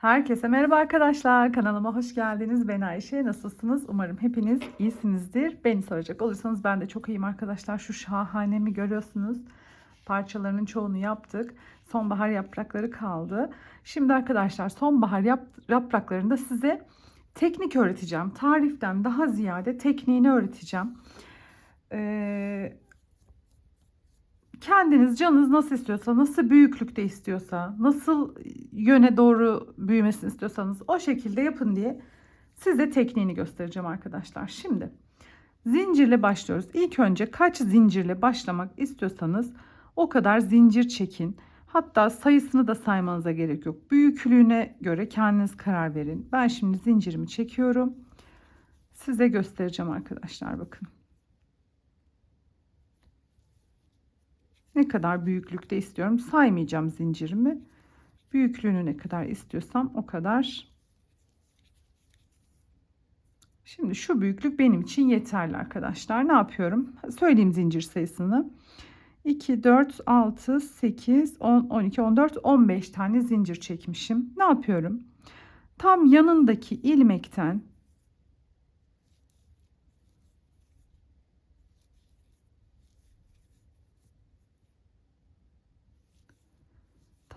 Herkese merhaba arkadaşlar. Kanalıma hoş geldiniz. Ben Ayşe. Nasılsınız? Umarım hepiniz iyisinizdir. Beni soracak olursanız ben de çok iyiyim arkadaşlar. Şu şahanemi görüyorsunuz. Parçalarının çoğunu yaptık. Sonbahar yaprakları kaldı. Şimdi arkadaşlar sonbahar yap- yapraklarında size teknik öğreteceğim. Tariften daha ziyade tekniğini öğreteceğim. Ee, kendiniz canınız nasıl istiyorsa, nasıl büyüklükte istiyorsa, nasıl yöne doğru büyümesini istiyorsanız o şekilde yapın diye size tekniğini göstereceğim arkadaşlar. Şimdi zincirle başlıyoruz. İlk önce kaç zincirle başlamak istiyorsanız o kadar zincir çekin. Hatta sayısını da saymanıza gerek yok. Büyüklüğüne göre kendiniz karar verin. Ben şimdi zincirimi çekiyorum. Size göstereceğim arkadaşlar bakın. Ne kadar büyüklükte istiyorum saymayacağım zincirimi. Büyüklüğünü ne kadar istiyorsam o kadar. Şimdi şu büyüklük benim için yeterli arkadaşlar. Ne yapıyorum? Söyleyeyim zincir sayısını. 2, 4, 6, 8, 10, 12, 14, 15 tane zincir çekmişim. Ne yapıyorum? Tam yanındaki ilmekten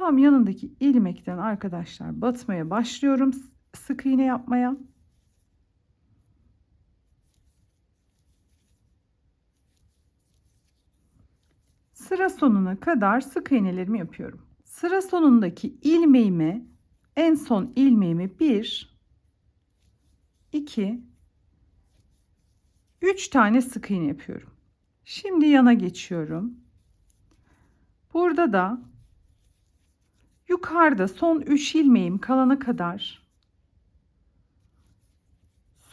Tam yanındaki ilmekten arkadaşlar batmaya başlıyorum. Sık iğne yapmaya. Sıra sonuna kadar sık iğnelerimi yapıyorum. Sıra sonundaki ilmeğimi en son ilmeğimi 1 2 3 tane sık iğne yapıyorum. Şimdi yana geçiyorum. Burada da yukarıda son 3 ilmeğim kalana kadar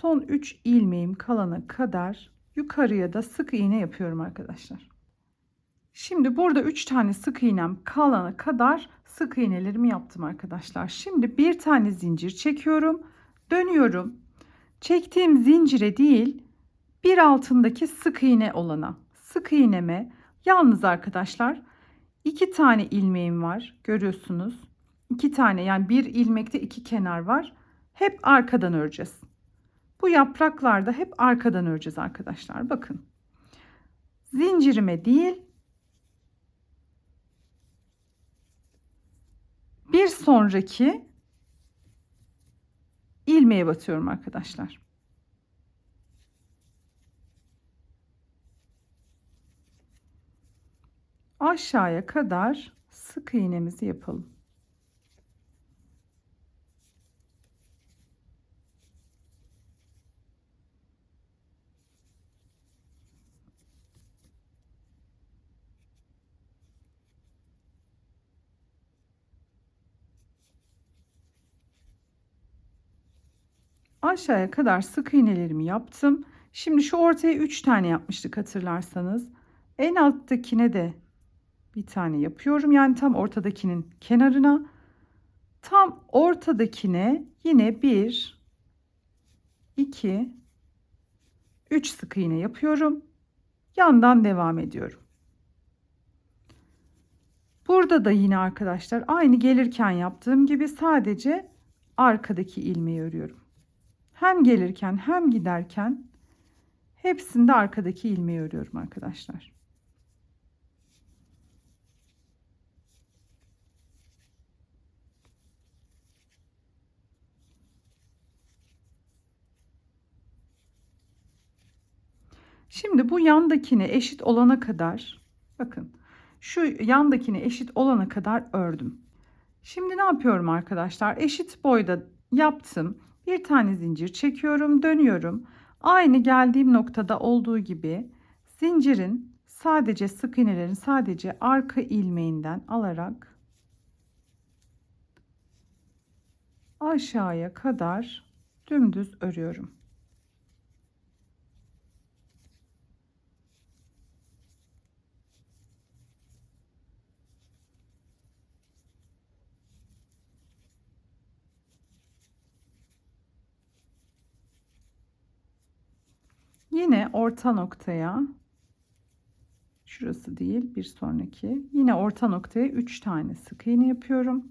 son 3 ilmeğim kalana kadar yukarıya da sık iğne yapıyorum arkadaşlar. Şimdi burada 3 tane sık iğnem kalana kadar sık iğnelerimi yaptım arkadaşlar. Şimdi bir tane zincir çekiyorum. Dönüyorum. Çektiğim zincire değil bir altındaki sık iğne olana sık iğneme yalnız arkadaşlar iki tane ilmeğim var görüyorsunuz. iki tane yani bir ilmekte iki kenar var. Hep arkadan öreceğiz. Bu yapraklarda hep arkadan öreceğiz arkadaşlar. Bakın. Zincirime değil bir sonraki ilmeğe batıyorum arkadaşlar. Aşağıya kadar sık iğnemizi yapalım. aşağıya kadar sık iğnelerimi yaptım. Şimdi şu ortaya 3 tane yapmıştık hatırlarsanız. En alttakine de bir tane yapıyorum. Yani tam ortadakinin kenarına. Tam ortadakine yine 1 2 3 sık iğne yapıyorum. Yandan devam ediyorum. Burada da yine arkadaşlar aynı gelirken yaptığım gibi sadece arkadaki ilmeği örüyorum. Hem gelirken hem giderken hepsinde arkadaki ilmeği örüyorum arkadaşlar. Şimdi bu yandakine eşit olana kadar bakın şu yandakine eşit olana kadar ördüm. Şimdi ne yapıyorum arkadaşlar? Eşit boyda yaptım. Bir tane zincir çekiyorum, dönüyorum. Aynı geldiğim noktada olduğu gibi zincirin sadece sık iğnelerin sadece arka ilmeğinden alarak aşağıya kadar dümdüz örüyorum. Yine orta noktaya şurası değil bir sonraki yine orta noktaya 3 tane sık iğne yapıyorum.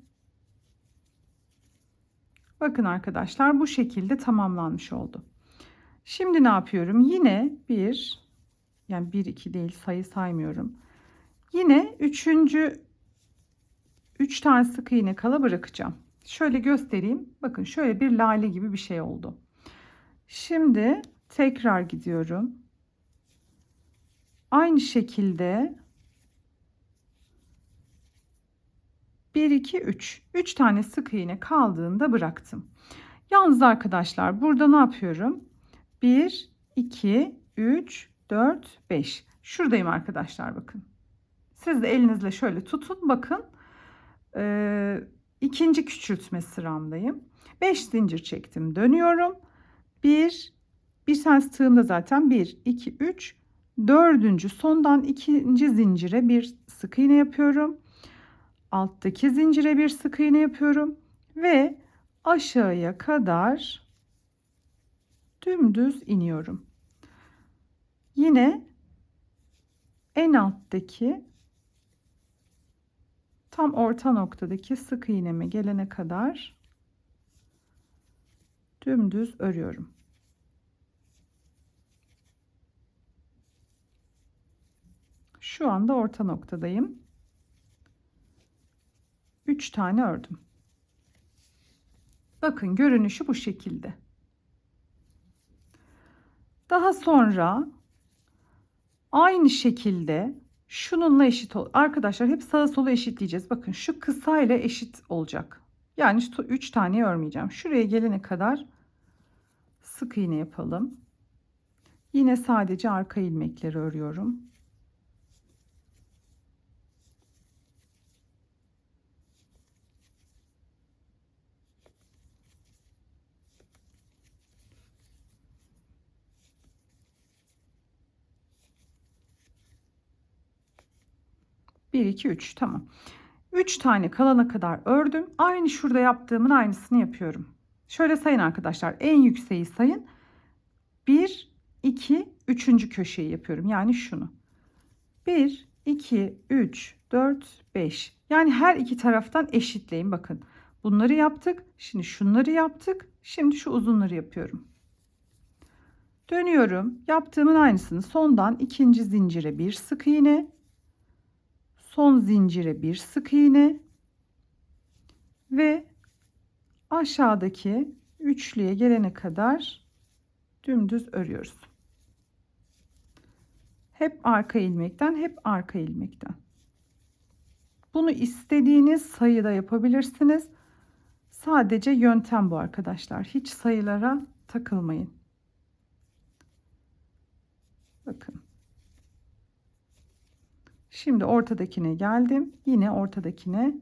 Bakın arkadaşlar bu şekilde tamamlanmış oldu. Şimdi ne yapıyorum? Yine bir yani 1 2 değil sayı saymıyorum. Yine üçüncü 3 tane sık iğne kala bırakacağım. Şöyle göstereyim. Bakın şöyle bir lale gibi bir şey oldu. Şimdi tekrar gidiyorum. Aynı şekilde 1 2 3 3 tane sık iğne kaldığında bıraktım. Yalnız arkadaşlar burada ne yapıyorum? 1 2 3 4 5 şuradayım arkadaşlar bakın. Siz de elinizle şöyle tutun bakın. Ee, ikinci küçültme sıramdayım. 5 zincir çektim dönüyorum. 1 bir tane tığımda zaten 1 2 3 dördüncü sondan ikinci zincire bir sık iğne yapıyorum alttaki zincire bir sık iğne yapıyorum ve aşağıya kadar dümdüz iniyorum. Yine en alttaki tam orta noktadaki sık iğneme gelene kadar dümdüz örüyorum. Şu anda orta noktadayım. 3 tane ördüm. Bakın görünüşü bu şekilde. Daha sonra aynı şekilde şununla eşit ol. Arkadaşlar hep sağa sola eşitleyeceğiz. Bakın şu kısa ile eşit olacak. Yani 3 tane örmeyeceğim. Şuraya gelene kadar sık iğne yapalım. Yine sadece arka ilmekleri örüyorum. 1 2 3 tamam. 3 tane kalana kadar ördüm. Aynı şurada yaptığımın aynısını yapıyorum. Şöyle sayın arkadaşlar. En yükseği sayın. 1 2 3. köşeyi yapıyorum. Yani şunu. 1 2 3 4 5. Yani her iki taraftan eşitleyin bakın. Bunları yaptık. Şimdi şunları yaptık. Şimdi şu uzunları yapıyorum. Dönüyorum. Yaptığımın aynısını sondan ikinci zincire bir sık iğne son zincire bir sık iğne ve aşağıdaki üçlüye gelene kadar dümdüz örüyoruz. Hep arka ilmekten, hep arka ilmekten. Bunu istediğiniz sayıda yapabilirsiniz. Sadece yöntem bu arkadaşlar. Hiç sayılara takılmayın. Bakın. Şimdi ortadakine geldim. Yine ortadakine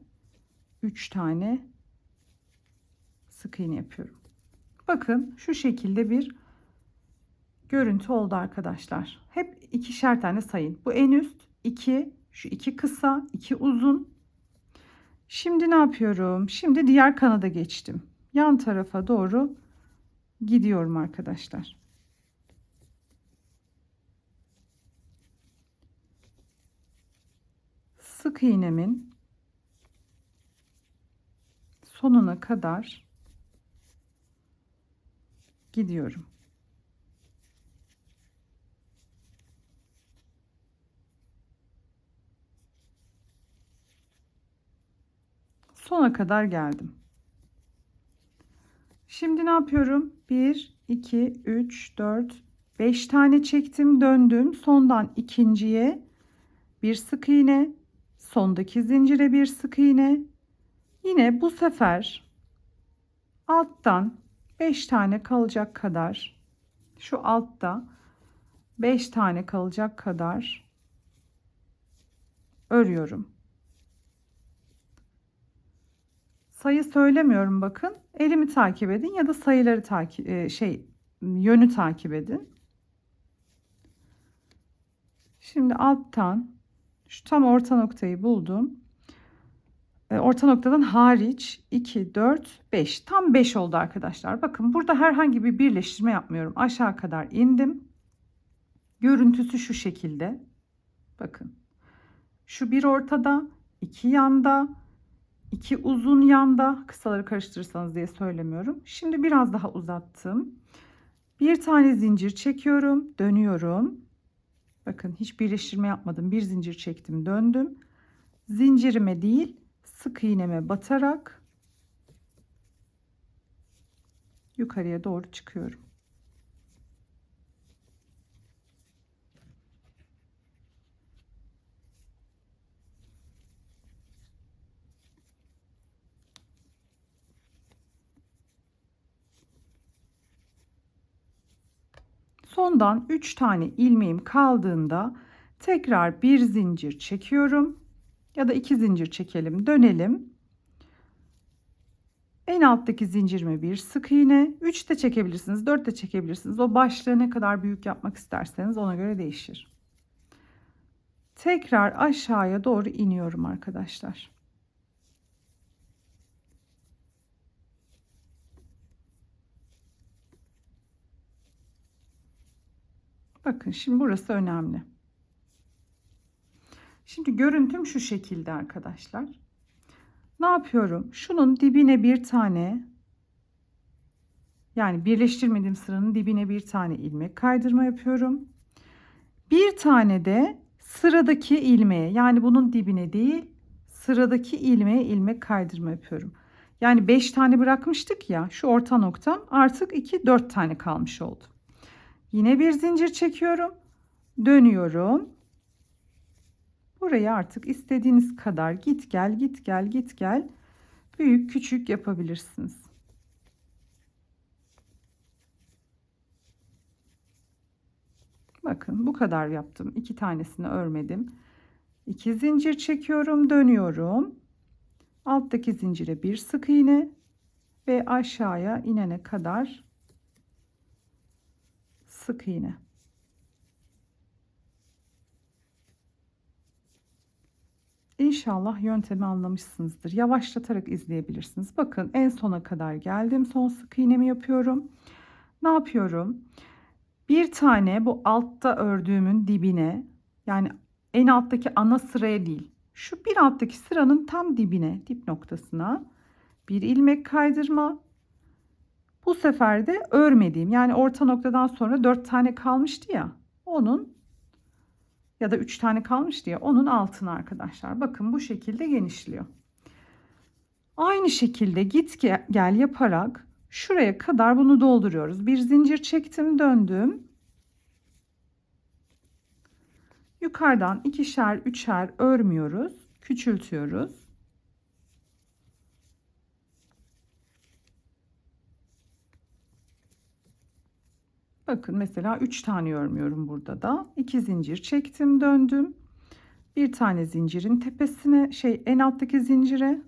3 tane sık iğne yapıyorum. Bakın şu şekilde bir görüntü oldu arkadaşlar. Hep ikişer tane sayın. Bu en üst 2, şu iki kısa, iki uzun. Şimdi ne yapıyorum? Şimdi diğer kanada geçtim. Yan tarafa doğru gidiyorum arkadaşlar. Sık iğnemin sonuna kadar gidiyorum. Sona kadar geldim. Şimdi ne yapıyorum? 1 2 3 4 5 tane çektim, döndüm. Sondan ikinciye bir sık iğne, sondaki zincire bir sık iğne. Yine bu sefer alttan 5 tane kalacak kadar şu altta 5 tane kalacak kadar örüyorum. Sayı söylemiyorum bakın. Elimi takip edin ya da sayıları takip e, şey yönü takip edin. Şimdi alttan şu tam orta noktayı buldum. E, orta noktadan hariç 2, 4, 5. Tam 5 oldu arkadaşlar. Bakın burada herhangi bir birleştirme yapmıyorum. Aşağı kadar indim. Görüntüsü şu şekilde. Bakın. Şu bir ortada, iki yanda, iki uzun yanda kısaları karıştırırsanız diye söylemiyorum. Şimdi biraz daha uzattım. Bir tane zincir çekiyorum, dönüyorum. Bakın hiç birleştirme yapmadım. Bir zincir çektim, döndüm. Zincirime değil, sık iğneme batarak yukarıya doğru çıkıyorum. Sondan 3 tane ilmeğim kaldığında tekrar bir zincir çekiyorum ya da iki zincir çekelim dönelim. En alttaki zincirime bir sık iğne 3 de çekebilirsiniz 4 de çekebilirsiniz. O başlığı ne kadar büyük yapmak isterseniz ona göre değişir. Tekrar aşağıya doğru iniyorum arkadaşlar Bakın şimdi burası önemli. Şimdi görüntüm şu şekilde arkadaşlar. Ne yapıyorum? Şunun dibine bir tane yani birleştirmediğim sıranın dibine bir tane ilmek kaydırma yapıyorum. Bir tane de sıradaki ilmeğe yani bunun dibine değil sıradaki ilmeğe ilmek kaydırma yapıyorum. Yani 5 tane bırakmıştık ya şu orta noktam artık 2 4 tane kalmış oldu. Yine bir zincir çekiyorum. Dönüyorum. Burayı artık istediğiniz kadar git gel git gel git gel büyük küçük yapabilirsiniz. Bakın bu kadar yaptım. İki tanesini örmedim. İki zincir çekiyorum, dönüyorum. Alttaki zincire bir sık iğne ve aşağıya inene kadar sık iğne. İnşallah yöntemi anlamışsınızdır. Yavaşlatarak izleyebilirsiniz. Bakın en sona kadar geldim. Son sık iğnemi yapıyorum. Ne yapıyorum? Bir tane bu altta ördüğümün dibine yani en alttaki ana sıraya değil. Şu bir alttaki sıranın tam dibine, dip noktasına bir ilmek kaydırma. Bu sefer de örmediğim yani orta noktadan sonra 4 tane kalmıştı ya. Onun ya da 3 tane kalmıştı ya onun altına arkadaşlar. Bakın bu şekilde genişliyor. Aynı şekilde git gel yaparak şuraya kadar bunu dolduruyoruz. Bir zincir çektim, döndüm. Yukarıdan ikişer, üçer örmüyoruz. Küçültüyoruz. Bakın mesela 3 tane örmüyorum burada da. 2 zincir çektim, döndüm. Bir tane zincirin tepesine, şey en alttaki zincire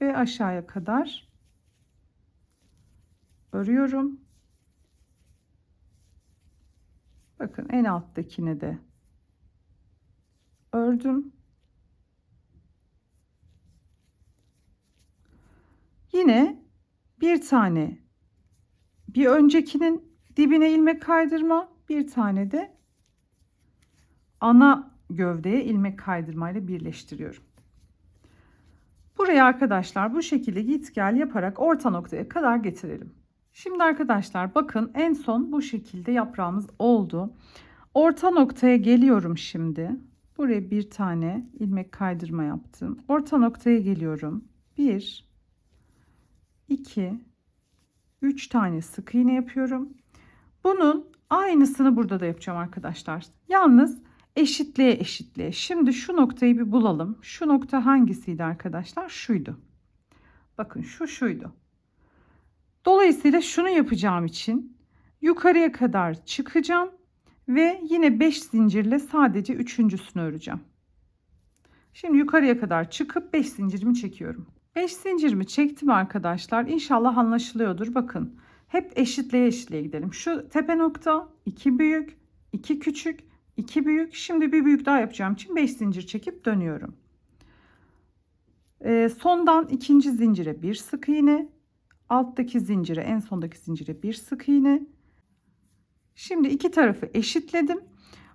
ve aşağıya kadar örüyorum. Bakın en alttakine de ördüm. Yine bir tane bir öncekinin dibine ilmek kaydırma, bir tane de ana gövdeye ilmek kaydırmayla birleştiriyorum. Buraya arkadaşlar bu şekilde git gel yaparak orta noktaya kadar getirelim. Şimdi arkadaşlar bakın en son bu şekilde yaprağımız oldu. Orta noktaya geliyorum şimdi. Buraya bir tane ilmek kaydırma yaptım. Orta noktaya geliyorum. 1 2 3 tane sık iğne yapıyorum. Bunun aynısını burada da yapacağım arkadaşlar. Yalnız eşitliğe eşitliğe. Şimdi şu noktayı bir bulalım. Şu nokta hangisiydi arkadaşlar? Şuydu. Bakın şu şuydu. Dolayısıyla şunu yapacağım için yukarıya kadar çıkacağım ve yine 5 zincirle sadece üçüncüsünü öreceğim. Şimdi yukarıya kadar çıkıp 5 zincirimi çekiyorum. 5 zincirimi çektim arkadaşlar. İnşallah anlaşılıyordur. Bakın hep eşitleye eşitleye gidelim. Şu tepe nokta 2 büyük, 2 küçük, 2 büyük. Şimdi bir büyük daha yapacağım için 5 zincir çekip dönüyorum. Ee, sondan ikinci zincire bir sık iğne, alttaki zincire, en sondaki zincire bir sık iğne. Şimdi iki tarafı eşitledim.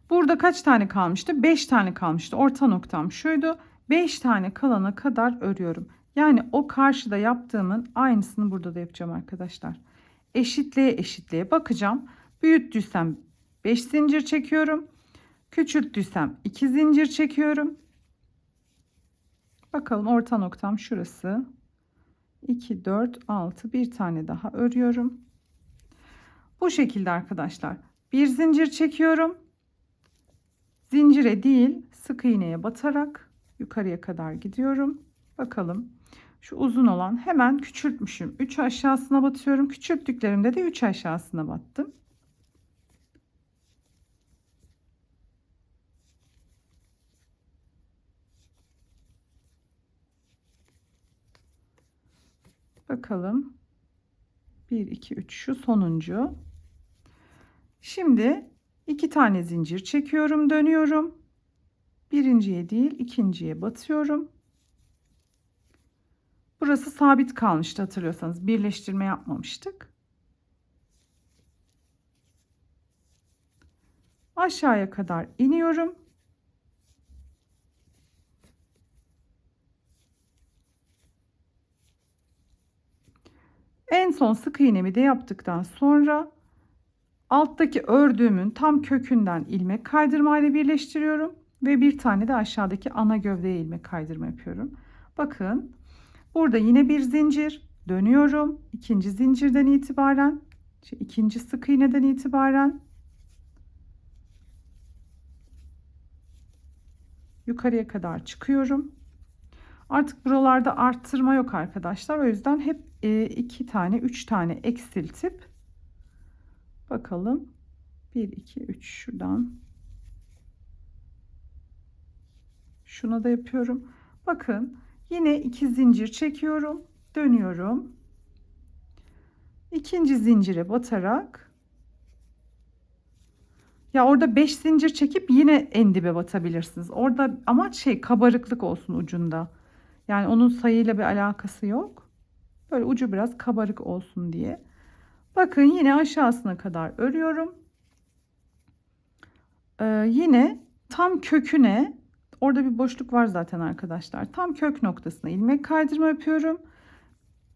Burada kaç tane kalmıştı? 5 tane kalmıştı. Orta noktam şuydu. 5 tane kalana kadar örüyorum. Yani o karşıda yaptığımın aynısını burada da yapacağım arkadaşlar. Eşitleye eşitleye bakacağım. Büyüttüysem 5 zincir çekiyorum. Küçülttüysem 2 zincir çekiyorum. Bakalım orta noktam şurası. 2, 4, 6 bir tane daha örüyorum. Bu şekilde arkadaşlar. Bir zincir çekiyorum. Zincire değil sık iğneye batarak yukarıya kadar gidiyorum. Bakalım. Şu uzun olan hemen küçültmüşüm. 3 aşağısına batıyorum. Küçülttüklerimde de 3 aşağısına battım. Bakalım. 1 2 3 şu sonuncu. Şimdi iki tane zincir çekiyorum, dönüyorum. Birinciye değil, ikinciye batıyorum. Burası sabit kalmıştı hatırlıyorsanız. Birleştirme yapmamıştık. Aşağıya kadar iniyorum. En son sık iğnemi de yaptıktan sonra alttaki ördüğümün tam kökünden ilmek kaydırma ile birleştiriyorum ve bir tane de aşağıdaki ana gövdeye ilmek kaydırma yapıyorum. Bakın burada yine bir zincir dönüyorum. ikinci zincirden itibaren şey, ikinci sık iğneden itibaren yukarıya kadar çıkıyorum. Artık buralarda arttırma yok arkadaşlar. O yüzden hep e, iki tane, üç tane eksiltip bakalım. 1, 2, 3 şuradan. Şuna da yapıyorum. Bakın yine iki zincir çekiyorum. Dönüyorum. İkinci zincire batarak ya orada 5 zincir çekip yine en dibe batabilirsiniz. Orada amaç şey kabarıklık olsun ucunda. Yani onun sayıyla bir alakası yok. Böyle ucu biraz kabarık olsun diye. Bakın yine aşağısına kadar örüyorum. Ee, yine tam köküne orada bir boşluk var zaten arkadaşlar. Tam kök noktasına ilmek kaydırma yapıyorum.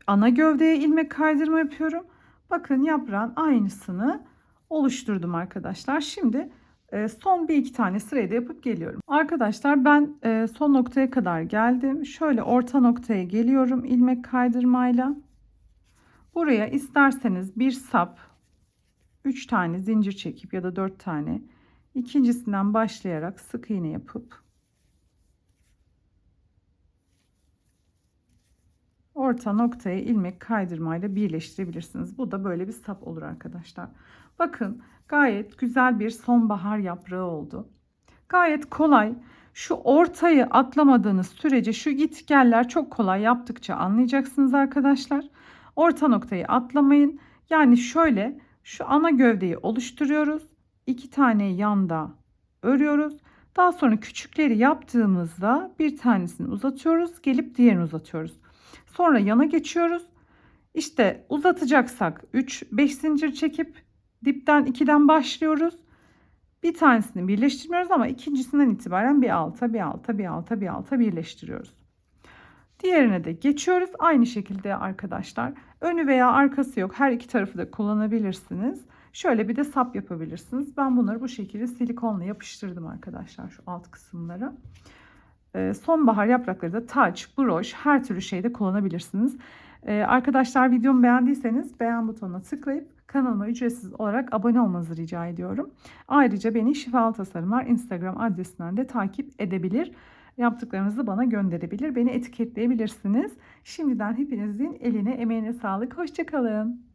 Ana gövdeye ilmek kaydırma yapıyorum. Bakın yaprağın aynısını oluşturdum arkadaşlar. Şimdi e, son bir iki tane sırayı da yapıp geliyorum. Arkadaşlar ben e, son noktaya kadar geldim. Şöyle orta noktaya geliyorum ilmek kaydırmayla. Buraya isterseniz bir sap, 3 tane zincir çekip ya da 4 tane ikincisinden başlayarak sık iğne yapıp orta noktaya ilmek kaydırmayla birleştirebilirsiniz. Bu da böyle bir sap olur arkadaşlar. Bakın gayet güzel bir sonbahar yaprağı oldu. Gayet kolay. Şu ortayı atlamadığınız sürece şu gitgeller çok kolay yaptıkça anlayacaksınız arkadaşlar. Orta noktayı atlamayın. Yani şöyle şu ana gövdeyi oluşturuyoruz. İki tane yanda örüyoruz. Daha sonra küçükleri yaptığımızda bir tanesini uzatıyoruz. Gelip diğerini uzatıyoruz. Sonra yana geçiyoruz. İşte uzatacaksak 3 5 zincir çekip dipten 2'den başlıyoruz. Bir tanesini birleştirmiyoruz ama ikincisinden itibaren bir alta, bir alta, bir alta, bir alta birleştiriyoruz. Diğerine de geçiyoruz. Aynı şekilde arkadaşlar. Önü veya arkası yok. Her iki tarafı da kullanabilirsiniz. Şöyle bir de sap yapabilirsiniz. Ben bunları bu şekilde silikonla yapıştırdım arkadaşlar şu alt kısımlara. Ee, sonbahar yaprakları da taç, broş her türlü şeyde kullanabilirsiniz. Ee, arkadaşlar videomu beğendiyseniz beğen butonuna tıklayıp kanalıma ücretsiz olarak abone olmanızı rica ediyorum. Ayrıca beni Şifalı Tasarımlar Instagram adresinden de takip edebilir. Yaptıklarınızı bana gönderebilir. Beni etiketleyebilirsiniz. Şimdiden hepinizin eline emeğine sağlık. Hoşçakalın.